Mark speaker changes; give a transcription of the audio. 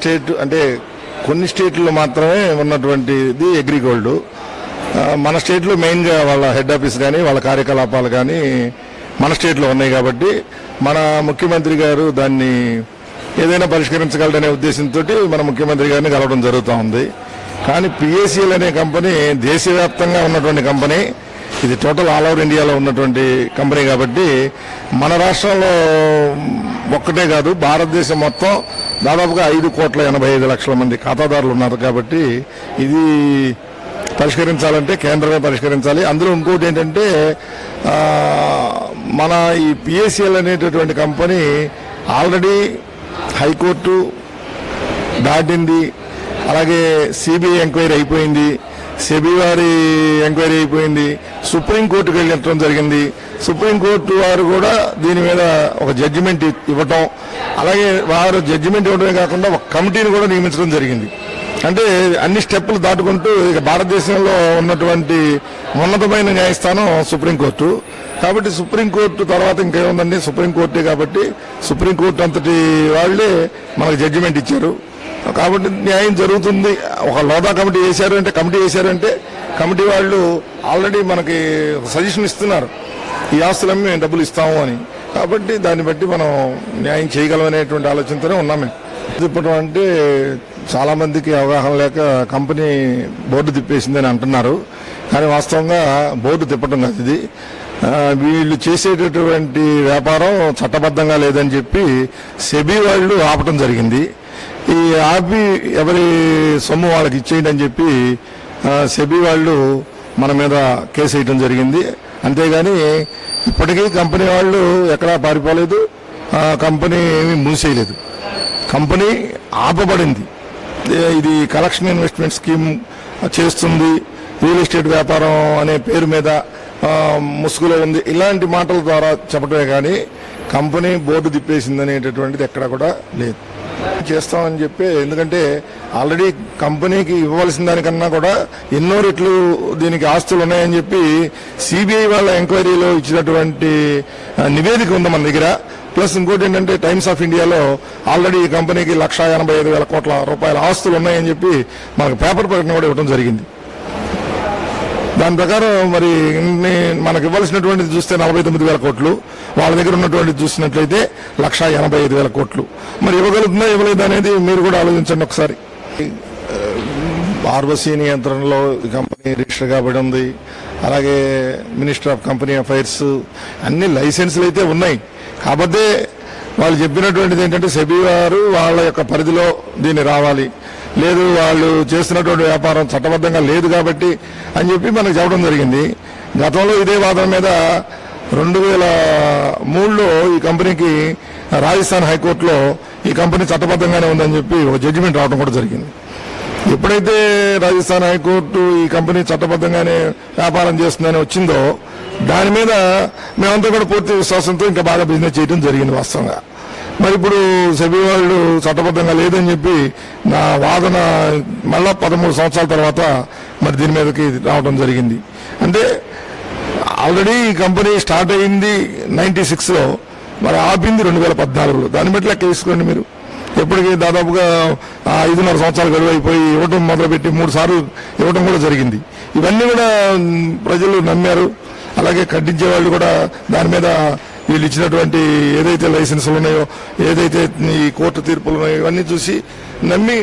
Speaker 1: State అంటే కొన్ని స్టేట్లో మాత్రమే ఉన్నటువంటిది అగ్రిగోల్డ్. మన స్టేట్లో మెయిన్గా వాళ్ళ హెడ్ ఆఫీస్ కానీ వాళ్ళ కార్యకలాపాలు కానీ మన స్టేట్లో ఉన్నాయి కాబట్టి మన ముఖ్యమంత్రి గారు దాన్ని ఏదైనా పరిష్కరించగలడనే ఉద్దేశంతో మన ముఖ్యమంత్రి గారిని కలవడం జరుగుతూ ఉంది. కానీ పిఎస్సిఎల్ అనే కంపెనీ దేశవ్యాప్తంగా ఉన్నటువంటి కంపెనీ. ఇది టోటల్ ఆల్ ఓవర్ ఇండియాలో ఉన్నటువంటి కంపెనీ కాబట్టి మన రాష్ట్రంలో ఒక్కటే కాదు భారతదేశం మొత్తం దాదాపుగా ఐదు కోట్ల ఎనభై ఐదు లక్షల మంది ఖాతాదారులు ఉన్నారు కాబట్టి ఇది పరిష్కరించాలంటే కేంద్రమే పరిష్కరించాలి. అందులో ఇంకోటి ఏంటంటే మన ఈ పిఎస్సిఎల్ అనేటటువంటి కంపెనీ ఆల్రెడీ హైకోర్టు దాటింది. అలాగే సిబిఐ ఎంక్వైరీ అయిపోయింది. సెబీ వారి ఎంక్వైరీ అయిపోయింది. సుప్రీంకోర్టుకు వెళ్ళడం జరిగింది. సుప్రీంకోర్టు వారు కూడా దీని మీద ఒక జడ్జిమెంట్ ఇవ్వటం అలాగే వారు జడ్జిమెంట్ ఇవ్వడమే కాకుండా ఒక కమిటీని కూడా నియమించడం జరిగింది. అంటే అన్ని స్టెప్పులు దాటుకుంటూ ఇక భారతదేశంలో ఉన్నటువంటి ఉన్నతమైన న్యాయస్థానం సుప్రీంకోర్టు కాబట్టి సుప్రీంకోర్టు తర్వాత ఇంకేముందండి? సుప్రీంకోర్టే కాబట్టి సుప్రీంకోర్టు అంతటి వాళ్ళే మనకు జడ్జిమెంట్ ఇచ్చారు. కాబట్టి న్యాయం జరుగుతుంది. ఒక లోదా కమిటీ వేశారు అంటే కమిటీ వేశారంటే కమిటీ వాళ్ళు ఆల్రెడీ మనకి సజెషన్ ఇస్తున్నారు. ఈ ఆస్తులమ్మి మేము డబ్బులు ఇస్తాము అని. కాబట్టి దాన్ని బట్టి మనం న్యాయం చేయగలమనేటువంటి ఆలోచనతోనే ఉన్నాం మేము. తిప్పడం అంటే చాలా మందికి అవగాహన లేక కంపెనీ బోర్డు తిప్పేసిందని అంటున్నారు. కానీ వాస్తవంగా బోర్డు తిప్పడం కాదు ఇది. వీళ్ళు చేసేటటువంటి వ్యాపారం చట్టబద్ధంగా లేదని చెప్పి సెబీ వాళ్ళు ఆపటం జరిగింది. ఈ ఆపి ఎవరి సొమ్ము వాళ్ళకి ఇచ్చేయండి అని చెప్పి సెబీ వాళ్ళు మన మీద కేసు వేయటం జరిగింది. అంతేగాని ఇప్పటికీ కంపెనీ వాళ్ళు ఎక్కడా పారిపోలేదు. కంపెనీ ఏమీ మూసేయలేదు. కంపెనీ ఆపబడింది. ఇది కలెక్షన్ ఇన్వెస్ట్మెంట్ స్కీమ్ చేస్తుంది. రియల్ ఎస్టేట్ వ్యాపారం అనే పేరు మీద ముసుగులో ఉంది. ఇలాంటి మాటల ద్వారా చెప్పడమే కానీ కంపెనీ బోర్డు తిప్పేసింది అనేటటువంటిది ఎక్కడ కూడా లేదు. చేస్తామని చెప్పి ఎందుకంటే ఆల్రెడీ కంపెనీకి ఇవ్వవలసిన దానికన్నా కూడా ఎన్నో రెట్లు దీనికి ఆస్తులు ఉన్నాయని చెప్పి సిబిఐ వాళ్ళ ఎంక్వైరీలో ఇచ్చినటువంటి నివేదిక ఉంది మన దగ్గర. ప్లస్ ఇంకోటి ఏంటంటే టైమ్స్ ఆఫ్ ఇండియాలో ఆల్రెడీ ఈ కంపెనీకి లక్ష ఎనభై ఐదు వేల కోట్ల రూపాయల ఆస్తులు ఉన్నాయని చెప్పి మనకు పేపర్ ప్రకటన కూడా ఇవ్వడం జరిగింది. దాని ప్రకారం మరి మనకు ఇవ్వాల్సినటువంటిది చూస్తే నలభై తొమ్మిది వేల కోట్లు వాళ్ళ దగ్గర ఉన్నటువంటిది చూసినట్లయితే లక్ష ఎనభై ఐదు వేల కోట్లు. మరి ఇవ్వగలుగుతుందా ఇవ్వలేదు అనేది మీరు కూడా ఆలోచించండి ఒకసారి. ఆర్వసీ నియంత్రణలో కంపెనీ రిజిస్టర్ కాబడి ఉంది. అలాగే మినిస్టర్ ఆఫ్ కంపెనీ అఫైర్స్ అన్ని లైసెన్సులు అయితే ఉన్నాయి. కాకపోతే వాళ్ళు చెప్పినటువంటిది ఏంటంటే సెబీ వారు వాళ్ళ యొక్క పరిధిలో దీన్ని రావాలి. లేదు వాళ్ళు చేస్తున్నటువంటి వ్యాపారం చట్టబద్ధంగా లేదు కాబట్టి అని చెప్పి మనకు చెప్పడం జరిగింది. గతంలో ఇదే వాదన మీద రెండు వేల మూడులో ఈ కంపెనీకి రాజస్థాన్ హైకోర్టులో ఈ కంపెనీ చట్టబద్ధంగానే ఉందని చెప్పి ఒక జడ్జిమెంట్ రావడం కూడా జరిగింది. ఎప్పుడైతే రాజస్థాన్ హైకోర్టు ఈ కంపెనీ చట్టబద్ధంగానే వ్యాపారం చేస్తుందని వచ్చిందో దాని మీద మేమంతా కూడా పూర్తి విశ్వాసంతో ఇంకా బాగా బిజినెస్ చేయడం జరిగింది వాస్తవంగా. మరి ఇప్పుడు సెబీ వాళ్ళు చట్టబద్ధంగా లేదని చెప్పి నా వాదన మళ్ళా పదమూడు సంవత్సరాల తర్వాత మరి దీని మీదకి రావడం జరిగింది. అంటే ఆల్రెడీ ఈ కంపెనీ స్టార్ట్ అయింది నైన్టీ సిక్స్లో మరి ఆపింది రెండు వేల పద్నాలుగులో. దాన్ని బట్టి లెక్క తీసుకోండి మీరు. ఎప్పటికీ దాదాపుగా ఐదున్నర సంవత్సరాలు గడువు అయిపోయి ఇవ్వటం మొదలుపెట్టి మూడు సార్లు ఇవ్వటం కూడా జరిగింది. ఇవన్నీ కూడా ప్రజలు నమ్మారు. అలాగే ఖండించే వాళ్ళు కూడా దాని మీద వీళ్ళు ఇచ్చినటువంటి ఏదైతే లైసెన్సులు ఉన్నాయో ఏదైతే ఈ కోర్టు తీర్పులు ఉన్నాయో ఇవన్నీ చూసి నమ్మి